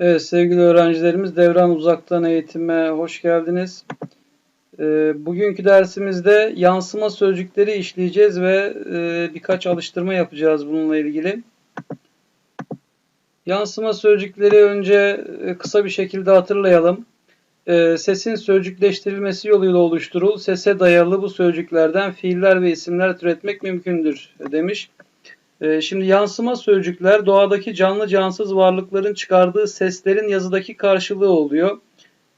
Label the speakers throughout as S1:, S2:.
S1: Evet sevgili öğrencilerimiz Devran Uzaktan Eğitime hoş geldiniz. Ee, bugünkü dersimizde yansıma sözcükleri işleyeceğiz ve e, birkaç alıştırma yapacağız bununla ilgili. Yansıma sözcükleri önce e, kısa bir şekilde hatırlayalım. E, sesin sözcükleştirilmesi yoluyla oluşturul, sese dayalı bu sözcüklerden fiiller ve isimler türetmek mümkündür demiş. Ee, şimdi yansıma sözcükler doğadaki canlı cansız varlıkların çıkardığı seslerin yazıdaki karşılığı oluyor.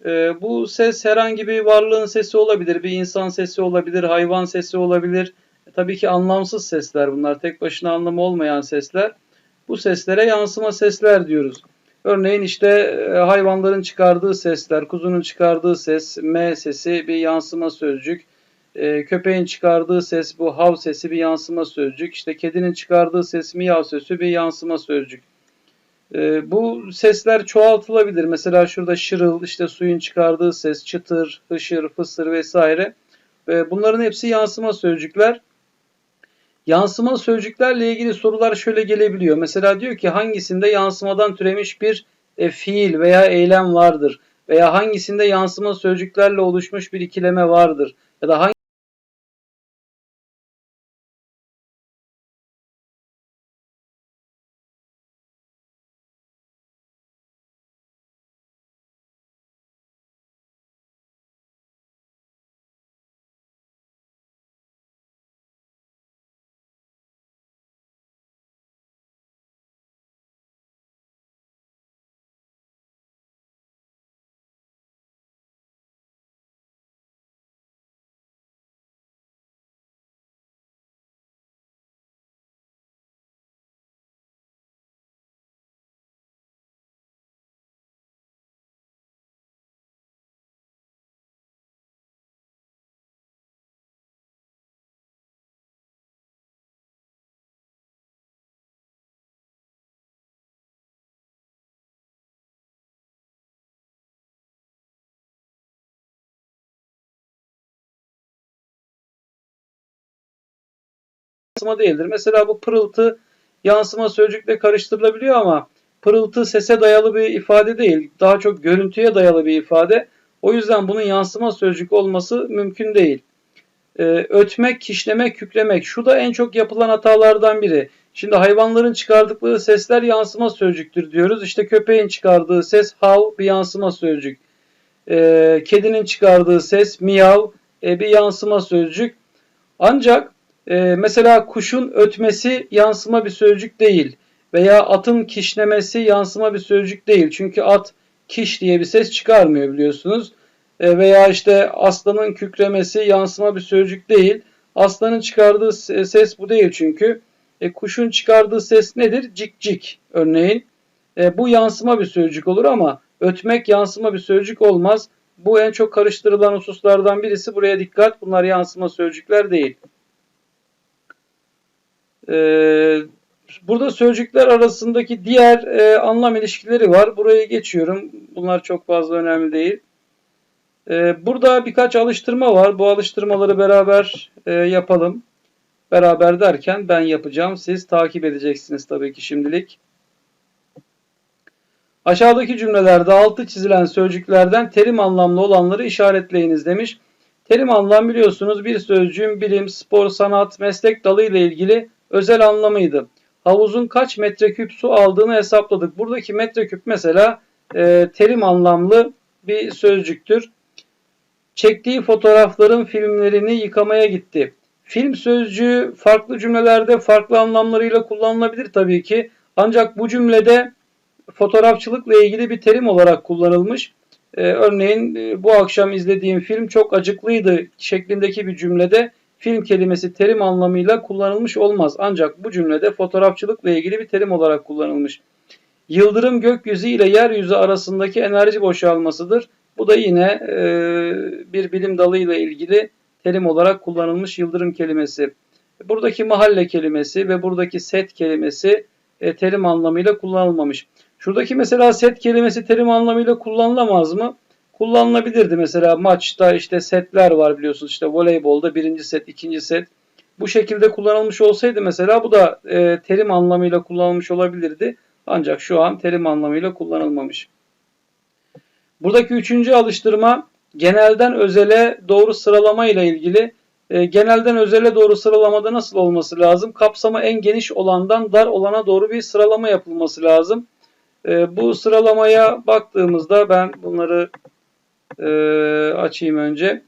S1: Ee, bu ses herhangi bir varlığın sesi olabilir, bir insan sesi olabilir, hayvan sesi olabilir. E, tabii ki anlamsız sesler bunlar, tek başına anlamı olmayan sesler. Bu seslere yansıma sesler diyoruz. Örneğin işte e, hayvanların çıkardığı sesler, kuzunun çıkardığı ses, M sesi bir yansıma sözcük. E, köpeğin çıkardığı ses bu hav sesi bir yansıma sözcük. İşte kedinin çıkardığı ses miyav sesi bir yansıma sözcük. E, bu sesler çoğaltılabilir. Mesela şurada şırıl, işte suyun çıkardığı ses, çıtır, hışır, fısır vesaire. E, bunların hepsi yansıma sözcükler. Yansıma sözcüklerle ilgili sorular şöyle gelebiliyor. Mesela diyor ki hangisinde yansımadan türemiş bir e, fiil veya eylem vardır? Veya hangisinde yansıma sözcüklerle oluşmuş bir ikileme vardır? Ya da hangi yansıma değildir. Mesela bu pırıltı yansıma sözcükle karıştırılabiliyor ama pırıltı sese dayalı bir ifade değil. Daha çok görüntüye dayalı bir ifade. O yüzden bunun yansıma sözcük olması mümkün değil. Ee, ötmek, kişnemek, kükremek. Şu da en çok yapılan hatalardan biri. Şimdi hayvanların çıkardıkları sesler yansıma sözcüktür diyoruz. İşte köpeğin çıkardığı ses hav bir yansıma sözcük. Ee, kedinin çıkardığı ses miyav e, bir yansıma sözcük. Ancak e, mesela kuşun ötmesi yansıma bir sözcük değil. Veya atın kişnemesi yansıma bir sözcük değil. Çünkü at kiş diye bir ses çıkarmıyor biliyorsunuz. E, veya işte aslanın kükremesi yansıma bir sözcük değil. Aslanın çıkardığı ses bu değil çünkü. E, kuşun çıkardığı ses nedir? Cik cik örneğin. E, bu yansıma bir sözcük olur ama ötmek yansıma bir sözcük olmaz. Bu en çok karıştırılan hususlardan birisi. Buraya dikkat. Bunlar yansıma sözcükler değil. Ee, burada sözcükler arasındaki diğer e, anlam ilişkileri var. Burayı geçiyorum. Bunlar çok fazla önemli değil. Ee, burada birkaç alıştırma var. Bu alıştırmaları beraber e, yapalım. Beraber derken ben yapacağım. Siz takip edeceksiniz tabii ki şimdilik. Aşağıdaki cümlelerde altı çizilen sözcüklerden terim anlamlı olanları işaretleyiniz demiş. Terim anlam biliyorsunuz bir sözcüğün bilim, spor, sanat, meslek dalı ile ilgili özel anlamıydı. Havuzun kaç metreküp su aldığını hesapladık. Buradaki metreküp mesela e, terim anlamlı bir sözcüktür. Çektiği fotoğrafların filmlerini yıkamaya gitti. Film sözcüğü farklı cümlelerde farklı anlamlarıyla kullanılabilir tabii ki. Ancak bu cümlede fotoğrafçılıkla ilgili bir terim olarak kullanılmış. Ee, örneğin e, bu akşam izlediğim film çok acıklıydı şeklindeki bir cümlede film kelimesi terim anlamıyla kullanılmış olmaz. Ancak bu cümlede fotoğrafçılıkla ilgili bir terim olarak kullanılmış. Yıldırım gökyüzü ile yeryüzü arasındaki enerji boşalmasıdır. Bu da yine e, bir bilim dalı ile ilgili terim olarak kullanılmış yıldırım kelimesi. Buradaki mahalle kelimesi ve buradaki set kelimesi e, terim anlamıyla kullanılmamış. Şuradaki mesela set kelimesi terim anlamıyla kullanılamaz mı? Kullanılabilirdi. Mesela maçta işte setler var biliyorsunuz işte voleybolda birinci set, ikinci set. Bu şekilde kullanılmış olsaydı mesela bu da e, terim anlamıyla kullanılmış olabilirdi. Ancak şu an terim anlamıyla kullanılmamış. Buradaki üçüncü alıştırma genelden özele doğru sıralama ile ilgili. E, genelden özele doğru sıralamada nasıl olması lazım? Kapsamı en geniş olandan dar olana doğru bir sıralama yapılması lazım. E, bu sıralamaya baktığımızda ben bunları e, açayım önce.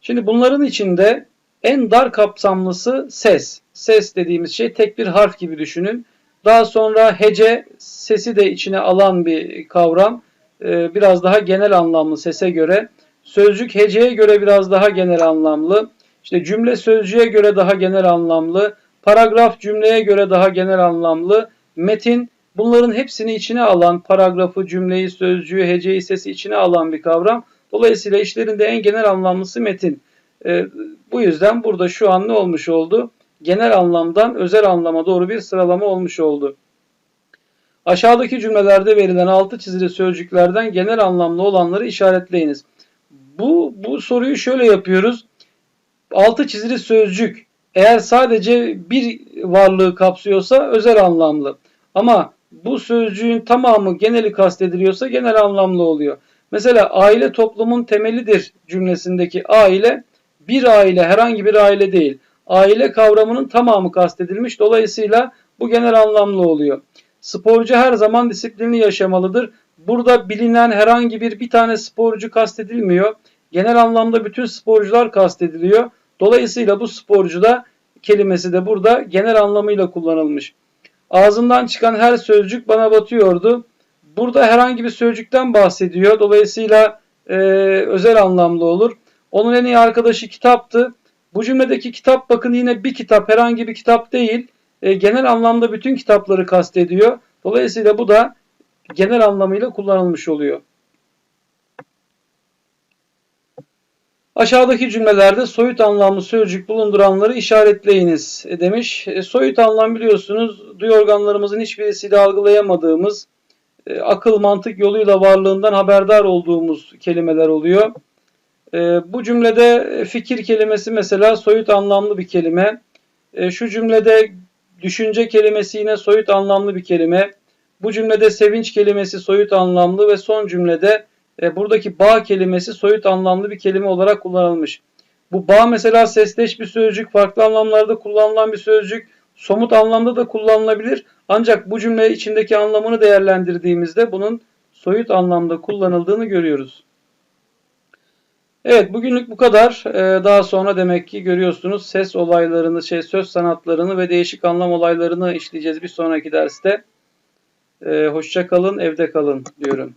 S1: Şimdi bunların içinde en dar kapsamlısı ses. Ses dediğimiz şey tek bir harf gibi düşünün. Daha sonra hece sesi de içine alan bir kavram. Ee, biraz daha genel anlamlı sese göre. Sözcük heceye göre biraz daha genel anlamlı. İşte cümle sözcüğe göre daha genel anlamlı. Paragraf cümleye göre daha genel anlamlı. Metin bunların hepsini içine alan, paragrafı, cümleyi, sözcüğü, heceyi, sesi içine alan bir kavram. Dolayısıyla işlerinde en genel anlamlısı metin. E, bu yüzden burada şu an ne olmuş oldu? Genel anlamdan özel anlama doğru bir sıralama olmuş oldu. Aşağıdaki cümlelerde verilen altı çizili sözcüklerden genel anlamlı olanları işaretleyiniz. Bu, bu soruyu şöyle yapıyoruz. Altı çizili sözcük eğer sadece bir varlığı kapsıyorsa özel anlamlı. Ama bu sözcüğün tamamı geneli kastediliyorsa genel anlamlı oluyor. Mesela aile toplumun temelidir cümlesindeki aile bir aile herhangi bir aile değil. Aile kavramının tamamı kastedilmiş. Dolayısıyla bu genel anlamlı oluyor. Sporcu her zaman disiplinli yaşamalıdır. Burada bilinen herhangi bir bir tane sporcu kastedilmiyor. Genel anlamda bütün sporcular kastediliyor. Dolayısıyla bu sporcu da kelimesi de burada genel anlamıyla kullanılmış. Ağzından çıkan her sözcük bana batıyordu. Burada herhangi bir sözcükten bahsediyor. Dolayısıyla e, özel anlamlı olur. Onun en iyi arkadaşı kitaptı. Bu cümledeki kitap bakın yine bir kitap herhangi bir kitap değil. E, genel anlamda bütün kitapları kastediyor. Dolayısıyla bu da genel anlamıyla kullanılmış oluyor. Aşağıdaki cümlelerde soyut anlamlı sözcük bulunduranları işaretleyiniz e, demiş. E, soyut anlam biliyorsunuz duyu organlarımızın hiçbirisiyle algılayamadığımız, e, akıl mantık yoluyla varlığından haberdar olduğumuz kelimeler oluyor. E, bu cümlede fikir kelimesi mesela soyut anlamlı bir kelime. E, şu cümlede düşünce kelimesi yine soyut anlamlı bir kelime. Bu cümlede sevinç kelimesi soyut anlamlı ve son cümlede buradaki bağ kelimesi soyut anlamlı bir kelime olarak kullanılmış. Bu bağ mesela sesleş bir sözcük, farklı anlamlarda kullanılan bir sözcük, somut anlamda da kullanılabilir. Ancak bu cümle içindeki anlamını değerlendirdiğimizde bunun soyut anlamda kullanıldığını görüyoruz. Evet bugünlük bu kadar. Ee, daha sonra demek ki görüyorsunuz ses olaylarını, şey söz sanatlarını ve değişik anlam olaylarını işleyeceğiz bir sonraki derste. Ee, hoşça kalın, evde kalın diyorum.